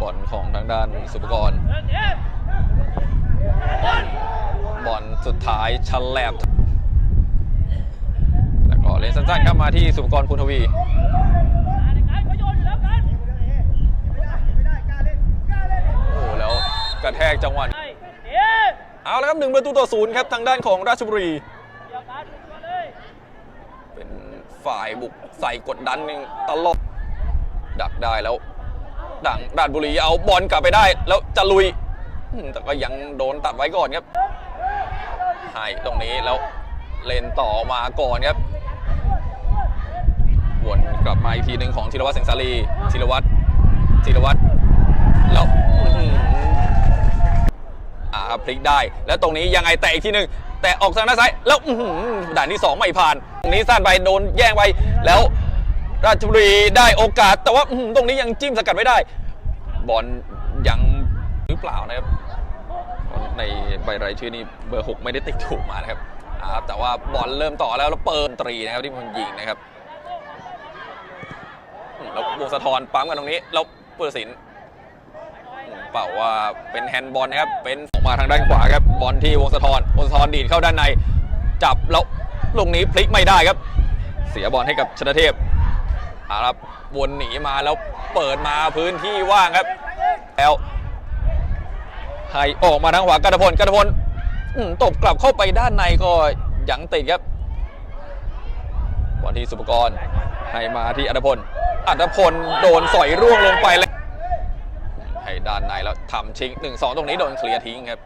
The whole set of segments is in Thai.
บอลของทางด้านสุปกรบอลสุดท้ายฉลบแล้วก็เล่นสั้นๆครับมาที่สุปกรภูนทวีโอ้แล้วกระแทกจังหวะเอาแล้วครับหนึ่งประตูต่อศูนย์ครับทางด้านของราชบุรี เป็นฝ่ายบุกใส่กดดันหนึ่งตลอดดักได้แล้ว ดังราชบุรีเอาบอลกลับไปได้ แล้วจะลุย แต่ก็ยังโดนตัดไว้ก่อนครับให้ตรงนี้แล้วเลนต่อมาก่อนครับวนกลับมาอีกทีหนึ่งของธีรวัตรแสงสาลีธีรวัตรธีรวัตรแล้วอ้าพลิกได้ แล้วตรงนี้ยังไงแตะอีกทีหนึ่งแตะออกทางด้านซ้ายแล้วด่านที่สองไม่ผ่านตรงนี้สั้นไปโดนแย่งไปแล้ว ราชบุรีได้โอกาส แต่ว่าตรงนี้ยังจิ้มสกัดไม่ได้ บอลยังหรือเปล่านะครับในใบรายชื่อนี้เบอร์ 6 ไม่ได้ติดถูกมานะครับแต่ว่าบอลเริ่มต่อแล้วแล้วเปิดตรีนะครับที่มันยิงนะครับแล้ววงสะทอนปั๊มกันตรงนี้แล้วผู้ตัดสินเปล่าว่าเป็นแฮนด์บอลนะครับเป็นออกมาทางด้านขวาครับบอลที่วงสะทอนวงสะทอนดีดเข้าด้านใน จับแล้วลงนี้พลิกไม่ได้ครับ เสียบอลให้กับชนะเทพ อาครับวนหนีมาแล้วเปิดมาพื้นที่ว่างครับ แล้วให้ออกมาทางขวากัตพลกัตพลตบกลับเข้าไปด้านในก็ยังติดครับบอลที่สุปกรณ์ให้มาที่อัตพลอัตพลโดนสอยร่วงลงไปแล้วให้ด้านในแล้วทำชิง1 2ตรงนี้โดนเคลียร์ทิ้งครับ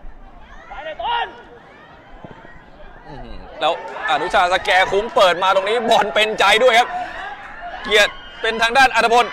แล้วอนุชาสแกคุ้มเปิดมาตรงนี้บอลเป็นใจด้วยครับ เกียรติเป็นทางด้านอัตพล